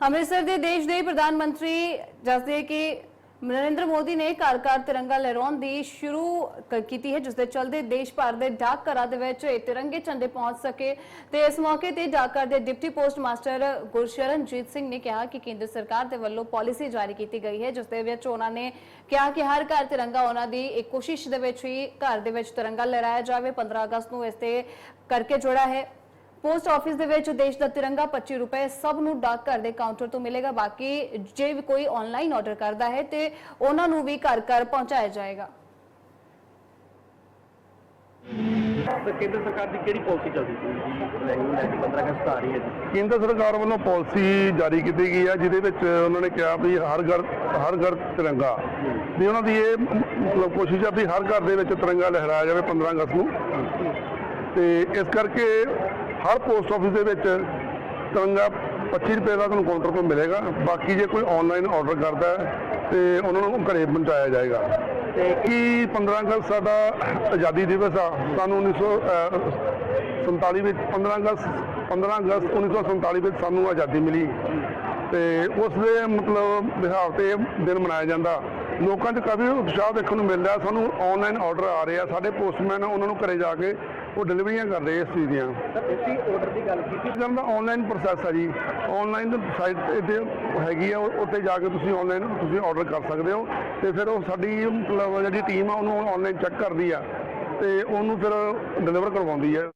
ਅੰਮ੍ਰਿਤਸਰ ਦੇ ਦੇਸ਼ ਦੇ ਪ੍ਰਧਾਨ ਮੰਤਰੀ ਦੱਸਦੇ ਕਿ ਨਰਿੰਦਰ ਮੋਦੀ ਨੇ ਘਰ ਘਰ ਤਿਰੰਗਾ ਲਹਿਰਾਉਣ ਦੀ ਸ਼ੁਰੂ ਕ- ਕੀਤੀ ਹੈ ਜਿਸ ਦੇ ਚਲਦੇ ਦੇਸ਼ ਭਰ ਦੇ ਡਾਕ ਘਰਾਂ ਦੇ ਵਿੱਚ ਇਹ ਤਿਰੰਗੇ ਝੰਡੇ ਪਹੁੰਚ ਸਕੇ। ਤੇ ਇਸ ਮੌਕੇ ਤੇ ਡਾਕਘਰ ਦੇ deputy post master Gursharanjit Singh ਨੇ ਕਿਹਾ ਕਿ ਕੇਂਦਰ ਸਰਕਾਰ ਦੇ ਵੱਲੋਂ ਪਾਲਿਸੀ ਜਾਰੀ ਕੀਤੀ ਗਈ ਹੈ ਜਿਸ ਦੇ ਵਿੱਚ ਉਹਨਾਂ ਨੇ ਕਿਹਾ ਕਿ ਹਰ ਘਰ ਤਿਰੰਗਾ ਉਹਨਾਂ ਦੀ ਇੱਕ ਕੋਸ਼ਿਸ਼ ਦੇ ਵਿੱਚ ਹੀ ਘਰ ਦੇ ਵਿੱਚ ਤਿਰੰਗਾ ਲਹਿਰਾਇਆ ਜਾਵੇ। 15 ਅਗਸਤ ਨੂੰ ਇਸ ਤੇ ਕਰਕੇ ਜੁੜਾ ਹੈ। ਪੋਸਟ ਆਫਿਸ ਦੇ ਵਿੱਚ ਦੇਸ਼ ਦਾ ਤਿਰੰਗਾ 25 ਰੁਪਏ ਸਭ ਨੂੰ ਡਾਕ ਘਰ ਦੇ ਕਾਊਂਟਰ ਤੋਂ ਮਿਲੇਗਾ। ਬਾਕੀ ਜੇ ਵੀ ਕੋਈ ਆਨਲਾਈਨ ਆਰਡਰ ਕਰਦਾ ਹੈ ਤੇ ਉਹਨਾਂ ਨੂੰ ਵੀ ਘਰ ਘਰ ਪਹੁੰਚਾਇਆ ਜਾਏਗਾ। ਤਾਂ ਕੇਂਦਰ ਸਰਕਾਰ ਦੀ ਕਿਹੜੀ ਪਾਲਿਸੀ ਚੱਲਦੀ ਸੀ ਨਹੀਂ ਲੈ ਕੇ 15 ਅਗਸਤ ਆ ਰਹੀ ਹੈ ਜੀ। ਕੇਂਦਰ ਸਰਕਾਰ ਵੱਲੋਂ ਪਾਲਿਸੀ ਜਾਰੀ ਕੀਤੀ ਗਈ ਹੈ ਜਿਹਦੇ ਵਿੱਚ ਉਹਨਾਂ ਨੇ ਕਿਹਾ ਵੀ ਹਰ ਘਰ ਹਰ ਘਰ ਤਿਰੰਗਾ। ਵੀ ਉਹਨਾਂ ਦੀ ਇਹ ਮਤਲਬ ਕੋਸ਼ਿਸ਼ ਹੈ ਵੀ ਹਰ ਘਰ ਦੇ ਵਿੱਚ ਤਿਰੰਗਾ ਲਹਿਰਾਇਆ ਜਾਵੇ 15 ਅਗਸਤ ਨੂੰ। ਤੇ ਇਸ ਕਰਕੇ ਹਰ ਪੋਸਟ ਆਫਿਸ ਦੇ ਵਿੱਚ ਤਿਰੰਗਾ 25 ਰੁਪਏ ਦਾ ਤੁਹਾਨੂੰ ਕਾਊਂਟਰ ਤੋਂ ਮਿਲੇਗਾ। ਬਾਕੀ ਜੇ ਕੋਈ ਆਨਲਾਈਨ ਆਰਡਰ ਕਰਦਾ ਹੈ, ਤੇ ਉਹਨਾਂ ਨੂੰ ਘਰੇ ਪਹੁੰਚਾਇਆ ਜਾਏਗਾ। ਤੇ ਕੀ 15 ਅਗਸਤ ਸਾਡਾ ਆਜ਼ਾਦੀ ਦਿਵਸ ਆ? ਸਾਨੂੰ 1947 ਵਿੱਚ 15 ਅਗਸਤ 15 ਅਗਸਤ 1947 ਵਿੱਚ ਸਾਨੂੰ ਆਜ਼ਾਦੀ ਮਿਲੀ। ਤੇ ਉਸ ਦੇ ਮਤਲਬ, ਵਿਹਾਰ ਤੇ ਦਿਨ ਮਨਾਇਆ ਜਾਂਦਾ। ਲੋਕਾਂ 'ਚ ਕਾਫੀ ਉਤਸ਼ਾਹ ਦੇਖਣ ਨੂੰ ਮਿਲ ਰਿਹਾ। ਸਾਨੂੰ ਆਨਲਾਈਨ ਆਰਡਰ ਆ ਰਹੇ ਆ। ਸਾਡੇ ਪੋਸਟਮੈਨ ਉਹਨਾਂ ਨੂੰ ਘਰੇ ਜਾ ਕੇ ਉਹ ਡਿਲੀਵਰੀਆਂ ਕਰ ਰਹੇ ਆ ਇਸ ਚੀਜ਼ ਦੀਆਂ। ਸਰ ਤੁਸੀਂ ਆਰਡਰ ਦੀ ਗੱਲ ਕੀਤੀ? ਦਾ ਆਨਲਾਈਨ ਪ੍ਰੋਸੈਸ ਹੈ ਜੀ। ਆਨਲਾਈਨ ਸਾਈਟ ਤੇ ਹੈਗੀ ਆ। ਉੱਤੇ ਜਾ ਕੇ ਤੁਸੀਂ ਆਨਲਾਈਨ ਤੁਸੀਂ ਆਰਡਰ ਕਰ ਸਕਦੇ ਹੋ। ਤੇ ਫਿਰ ਉਹ ਸਾਡੀ ਜਿਹੜੀ ਟੀਮ ਆ ਉਹਨੂੰ ਆਨਲਾਈਨ ਚੈੱਕ ਕਰਦੀ ਆ। ਤੇ ਉਹਨੂੰ ਫਿਰ ਡਿਲੀਵਰ ਕਰਵਾਉਂਦੀ ਹੈ